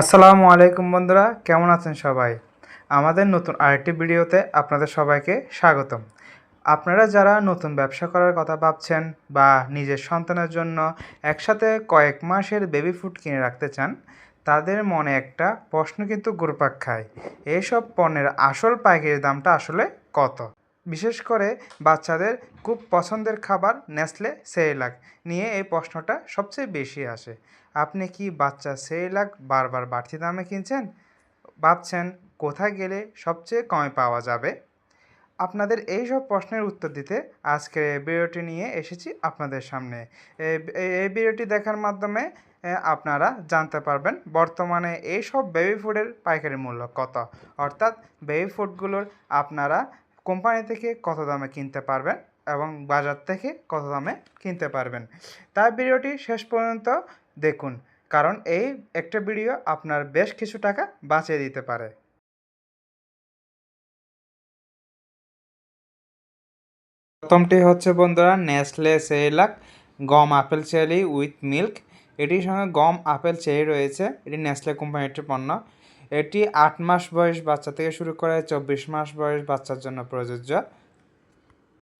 আসসালামু আলাইকুম বন্ধুরা, কেমন আছেন সবাই? আমাদের নতুন আরেকটি ভিডিওতে আপনাদের সবাইকে স্বাগতম। আপনারা যারা নতুন ব্যবসা করার কথা ভাবছেন বা নিজের সন্তানের জন্য একসাথে কয়েক মাসের বেবি ফুড কিনে রাখতে চান, তাদের মনে একটা প্রশ্ন কিন্তু ঘুরপাক খায় এইসব পণ্যের আসল পাইকারি দামটা আসলে কত? বিশেষ করে বাচ্চাদের খুব পছন্দের খাবার নেসলে সেরিলাক নিয়ে এই প্রশ্নটা সবচেয়ে বেশি আসে। আপনি কি বাচ্চা সেরিলাক বারবার বাড়তি দামে কিনছেন? ভাবছেন কোথায় গেলে সবচেয়ে কমে পাওয়া যাবে? আপনাদের এই সব প্রশ্নের উত্তর দিতে আজকের এই ভিডিওটি নিয়ে এসেছি আপনাদের সামনে। এই ভিডিওটি দেখার মাধ্যমে আপনারা জানতে পারবেন বর্তমানে এই সব বেবি ফুডের পাইকারি মূল্য কত। অর্থাৎ বেবি ফুডগুলোর আপনারা কোম্পানি থেকে কত দামে কিনতে পারবেন এবং বাজার থেকে কত দামে কিনতে পারবেন। তাই ভিডিওটি শেষ পর্যন্ত দেখুন, কারণ এই একটা ভিডিও আপনার বেশ কিছু টাকা বাঁচিয়ে দিতে পারে। প্রথমটি হচ্ছে বন্ধুরা, নেসলে সেরিলাক গম আপেল চেরি উইথ মিল্ক। এটির সঙ্গে গম, আপেল, চেরি রয়েছে। এটি নেসলে কোম্পানিটির পণ্য। এটি আট মাস বয়স বাচ্চা থেকে শুরু করে চব্বিশ মাস বয়স বাচ্চার জন্য প্রযোজ্য।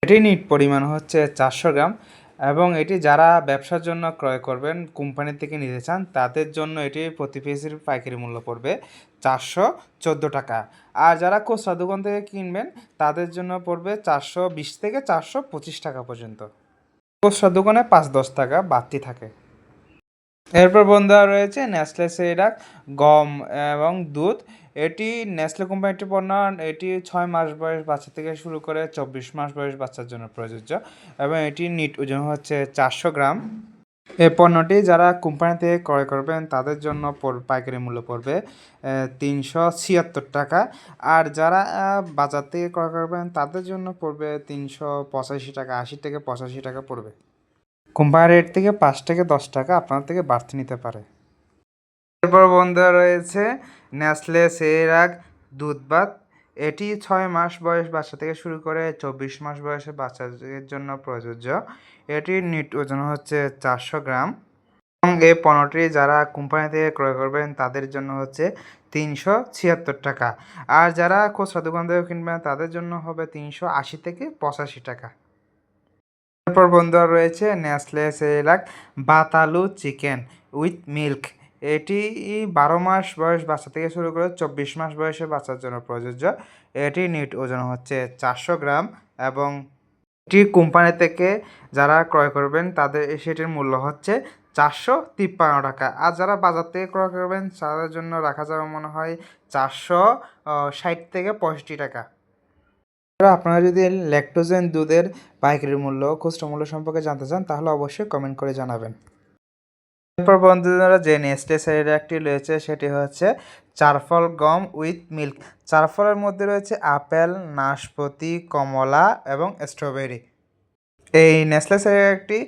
এটি নিট পরিমাণ হচ্ছে চারশো গ্রাম এবং এটি যারা ব্যবসার জন্য ক্রয় করবেন, কোম্পানি থেকে নিতে চান, তাদের জন্য এটি প্রতি পিসের পাইকারি মূল্য পড়বে চারশো চোদ্দ টাকা। আর যারা খুচরা দোকান থেকে কিনবেন, তাদের জন্য পড়বে চারশো বিশ থেকে চারশো পঁচিশ টাকা পর্যন্ত। খুচরা দোকানে পাঁচ দশ টাকা বাড়তি থাকে। এরপর বন্ধুরা রয়েছে নেসলে সেরাক গম এবং দুধ। এটি নেসলে কোম্পানিটির পণ্য, এটি ছয় মাস বয়স বাচ্চা থেকে শুরু করে চব্বিশ মাস বয়স বাচ্চার জন্য প্রযোজ্য এবং এটি নিট ওজন হচ্ছে চারশো গ্রাম। এই পণ্যটি যারা কোম্পানি থেকে ক্রয় করবেন, তাদের জন্য পাইকারি মূল্য পড়বে তিনশো ছিয়াত্তর টাকা। আর যারা বাজার থেকে ক্রয় করবেন, তাদের জন্য পড়বে তিনশো পঁচাশি টাকা, আশি থেকে পঁচাশি টাকা পড়বে। কোম্পানি রেট থেকে পাঁচ থেকে দশ টাকা আপনার থেকে বাড়তি নিতে পারে। এরপর বন্ধুরা রয়েছে নেসলে সেরাক দুধ ভাত এটি ছয় মাস বয়স বাচ্চা থেকে শুরু করে চব্বিশ মাস বয়সে বাচ্চাদের জন্য প্রযোজ্য। এটির নিট ওজন হচ্ছে চারশো গ্রাম। এবং এই পণ্যটি যারা কোম্পানি থেকে ক্রয় করবেন, তাদের জন্য হচ্ছে তিনশো ছিয়াত্তর টাকা। আর যারা খুচরা দোকান থেকে কিনবেন, তাদের জন্য হবে তিনশো আশি থেকে পঁচাশি টাকা। এরপর বন্ধুরা রয়েছে নেসলে সেরেলাক বাতালু চিকেন উইথ মিল্ক এটি বারো মাস বয়স বাচ্চা থেকে শুরু করে চব্বিশ মাস বয়সের বাচ্চার জন্য প্রযোজ্য। এটি নিট ওজন হচ্ছে চারশো গ্রাম এবং এটি কোম্পানি থেকে যারা ক্রয় করবেন তাদের সেটির মূল্য হচ্ছে চারশো তিপ্পান্ন টাকা। আর যারা বাজার থেকে ক্রয় করবেন তাদের জন্য রাখা যাবে মনে হয় চারশো ষাট থেকে পঁয়ষট্টি টাকা। আপনারা যদি ল্যাকটোজেন দুধের পাইকারি মূল্য, খুচরা মূল্য সম্পর্কে জানতে চান, তাহলে অবশ্যই কমেন্ট করে জানাবেন। এরপর বন্ধুরা যে নেস্টে একটি রয়েছে, সেটি হচ্ছে চারফল গম উইথ মিল্ক চারফলের মধ্যে রয়েছে আপেল, নাশপাতি, কমলা এবং স্ট্রবেরি এই নেসলে একটি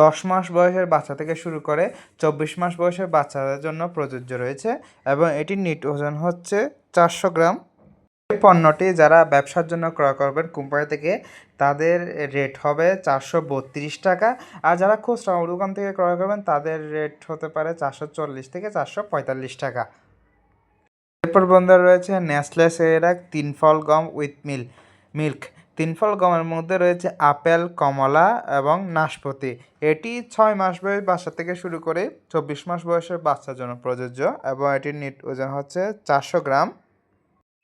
দশ মাস বয়সের বাচ্চা থেকে শুরু করে চব্বিশ মাস বয়সের বাচ্চাদের জন্য প্রযোজ্য রয়েছে এবং এটির নিট ওজন হচ্ছে চারশো গ্রাম। পণ্যটি যারা ব্যবসার জন্য ক্রয় করবেন কোম্পানি থেকে, তাদের রেট হবে চারশো বত্রিশ টাকা। আর যারা খুচরা দোকান থেকে ক্রয় করবেন, তাদের রেট হতে পারে চারশো চল্লিশ থেকে চারশো পঁয়তাল্লিশ টাকা। এরপর বন্ধুরা রয়েছে নেসলে সেরাক তিন ফল গম উইথ মিল মিল্ক তিন ফল গমের মধ্যে রয়েছে আপেল, কমলা এবং নাশপাতি। এটি ছয় মাস বয়স বাচ্চা থেকে শুরু করে চব্বিশ মাস বয়সের বাচ্চার জন্য প্রযোজ্য এবং এটির নিট ওজন হচ্ছে চারশো গ্রাম।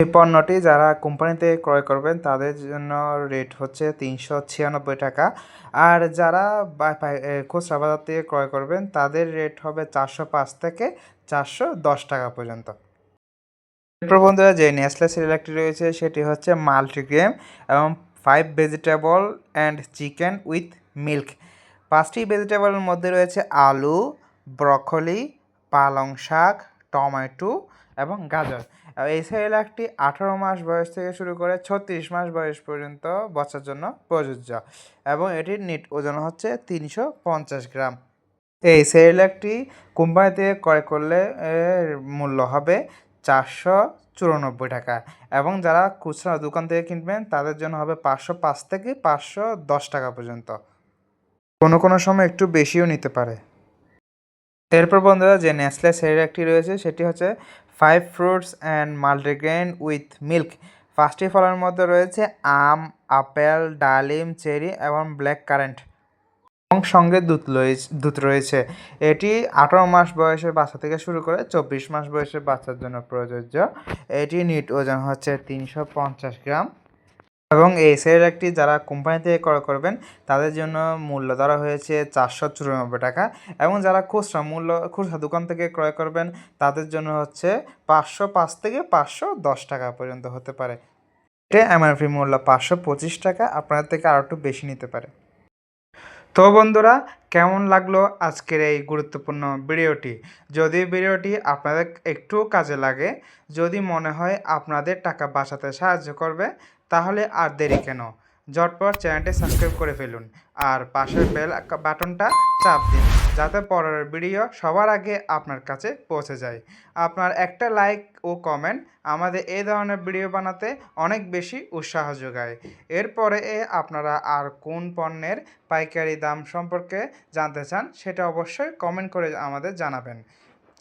এই পণ্যটি যারা কোম্পানিতে ক্রয় করবেন, তাদের জন্য রেট হচ্ছে তিনশো ছিয়ানব্বই টাকা। আর যারা খুচরা বাজার থেকে ক্রয় করবেন, তাদের রেট হবে চারশো পাঁচ থেকে চারশো দশ টাকা পর্যন্ত। বন্ধুরা, যে নেসলে সিরিয়ালটি রয়েছে, সেটি হচ্ছে মাল্টিগ্রেম এবং five vegetable and chicken with milk. পাঁচটি ভেজিটেবলের মধ্যে রয়েছে আলু, ব্রকলি, পালং শাক টমেটো এবং গাজর। এই এই একটি আঠারো মাস বয়স থেকে শুরু করে ছত্রিশ মাস বয়স পর্যন্ত বাচ্চার জন্য প্রযোজ্য এবং এটির নিট ওজন হচ্ছে তিনশো পঞ্চাশ গ্রাম। এই সেরিলাকটি কোম্পানি থেকে ক্রয় করলে মূল্য হবে চারশো চুরানব্বই টাকা এবং যারা খুচরা দোকান থেকে কিনবেন, তাদের জন্য হবে পাঁচশো পাঁচ থেকে পাঁচশো দশ টাকা পর্যন্ত। কোনো কোনো সময় একটু বেশিও নিতে পারে। এরপর বন্ধুরা যে নেসলে সেরেলাকটি রয়েছে, সেটি হচ্ছে five fruits and multigrain with milk পাঁচটি ফলের মধ্যে রয়েছে আম, আপেল, ডালিম, চেরি এবং ব্ল্যাক কারেন্ট এবং সঙ্গে দুধ দুধ রয়েছে। এটি আঠারো মাস বয়সের বাচ্চা থেকে শুরু করে চব্বিশ মাস বয়সের বাচ্চার জন্য প্রযোজ্য। এটি নিট ওজন হচ্ছে তিনশো পঞ্চাশ গ্রাম। এবং এই সেরেলাকটি যারা কোম্পানি থেকে ক্রয় করবেন, তাদের জন্য মূল্য ধরা হয়েছে চারশো চুরানব্বই টাকা এবং যারা খুচরা মূল্য, খুচরা দোকান থেকে ক্রয় করবেন, তাদের জন্য হচ্ছে পাঁচশো পাঁচ থেকে পাঁচশো দশ টাকা পর্যন্ত হতে পারে। এটা এমআরপি মূল্য পাঁচশো পঁচিশ টাকা, আপনাদের থেকে আরও একটু বেশি নিতে পারে। তো বন্ধুরা, কেমন লাগল আজকের এই গুরুত্বপূর্ণ ভিডিওটি? যদি ভিডিওটি আপনাদের একটু কাজে লাগে, যদি মনে হয় আপনাদের টাকা বাঁচাতে সাহায্য করবে তাহলে আর দেরি কেন? ঝটপট চ্যানেলটি সাবস্ক্রাইব করে ফেলুন। আর পাশের বেল বাটনটা চাপ দিন, যাতে পরের ভিডিও সবার আগে আপনার কাছে পৌঁছে যায়। আপনার একটা লাইক ও কমেন্ট আমাদের এই ধরনের ভিডিও বানাতে অনেক বেশি উৎসাহ যোগায়। এরপরে আপনারা আর কোন পণ্যের পাইকারি দাম সম্পর্কে জানতে চান, সেটা অবশ্যই কমেন্ট করে আমাদের জানাবেন।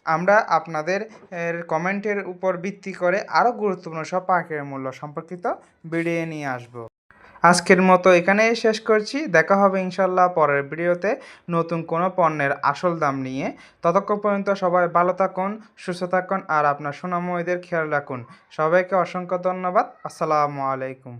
আমরা আপনাদের কমেন্টের উপর ভিত্তি করে আরও গুরুত্বপূর্ণ সব পাইকারি মূল্য সম্পর্কিত ভিডিও নিয়ে আসব। আজকের মতো এখানেই শেষ করছি। দেখা হবে ইনশাল্লাহ পরের ভিডিওতে নতুন কোনো পণ্যের আসল দাম নিয়ে। ততক্ষণ পর্যন্ত সবাই ভালো থাকুন, সুস্থ থাকুন আর আপনার সোনাময়ীদের খেয়াল রাখুন। সবাইকে অসংখ্য ধন্যবাদ। আসসালামু আলাইকুম।